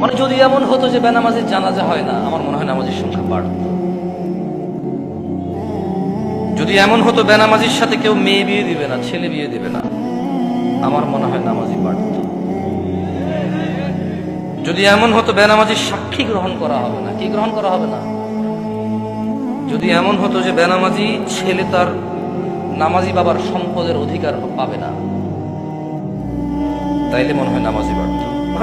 মানে যদি এমন হতো যে বেনামাজির জানাজা হয় না, আমার মনে হয় নামাজের সংখ্যা বাড়ত। যদি এমন হতো বেনামাজির সাথে কেউ মেয়ে বিয়ে দিবে না, ছেলে বিয়ে দিবে না, আমার মনে হয় নামাজি বাড়ত। যদি এমন হতো বেনামাজির সাক্ষী গ্রহণ করা হবে না, কি গ্রহণ করা হবে না? যদি এমন হতো যে বেনামাজি ছেলে তার নামাজি বাবার সম্পদের অধিকার পাবে না, তাইলে মনে হয় নামাজি বাড়ত।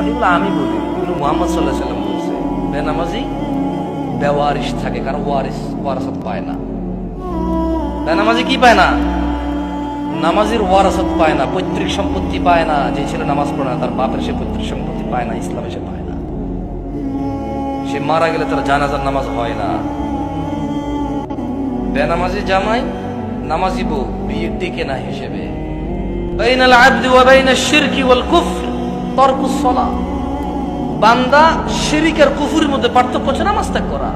এগুলো আমি বলি। মোহাম্মদ সাল্লাহ সাল্লাম বলছে, বেনামাজি বেওয়ারিস থাকে, কারণ ওয়ারিস পায় না। বেনামাজি কি পায় না? নামাজির পায় না, পৈতৃক সম্পত্তি পায় না, যে ছেলে নামাজ পড়ে না, তার বাপের সে পৈতৃক সম্পত্তি পায় না, ইসলামে সে পায় না। সে মারা গেলে তার জানাজার নামাজ হয় না। বেনামাজি জামাই নামাজি বউ, বিয়ে টিকে না হিসেবে। বাইন আল আবদি ওয়া বাইন আশ-শিরকি ওয়াল কুফর, তরকুস সালাহ বান্দা শিরিক আর কুফরের মধ্যে পার্থক্য হচ্ছে নামাজ ত্যাগ করা।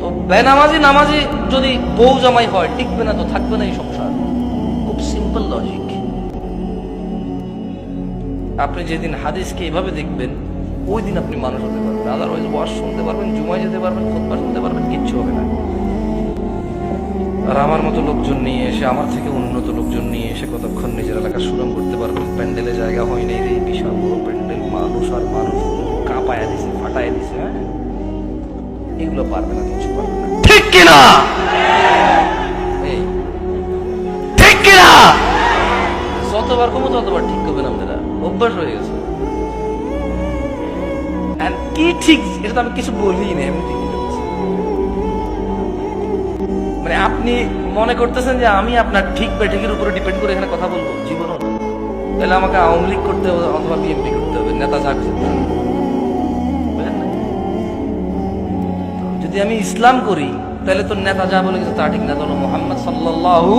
তো বেনামাজি নামাজি যদি বউ জামাই হয়, টিকবে না তো থাকবে না এই সংসার। খুব সিম্পল লজিক আপনি যেদিন হাদিসকে এভাবে দেখবেন, ওই দিন আপনি মানুষ হতে পারবেন। আদারওয়াইজ ওয়াশ শুনতে পারবেন, জুমায় যেতে পারবেন, খুতবা শুনতে পারবেন, কিচ্ছু হবে না। আর আমার মতো লোকজন নিয়ে এসে, আমার থেকে উন্নত লোকজন নিয়ে এসে কতক্ষণ নিজের এলাকার সুনাম করতে পারবেন? প্যান্ডেলে জায়গা হয় নাই রে, বিশাল বড় প্যান্ডেল, মানুষ আর মানুষ। কাঁপায় দিছে ফাটায় দিছে হ্যাঁ? এগুলো পারবে না কিছু পারবে না। ঠিক কিনা? ঠিক কিনা? যতবার কমো ততবার ঠিক করবেন আপনারা। অভ্যাস হয়ে গেছে। কি ঠিক এটা তো আমি কিছু বলি না এমনি ঠিক মানে আপনি মনে করতেছেন যে আমি আপনার ঠিক বেঠিকের উপরে ডিপেন্ড করে এখানে কথা বলব? জীবনও তাহলে আমাকে আওয়ামী লীগ করতে হবে অথবা বিএনপি করতে হবে নেতা যা যদি আমি ইসলাম করি, তাহলে তো নেতা যা বলে গেছে তা ঠিক না। তো মোহাম্মদ সাল্লাল্লাহু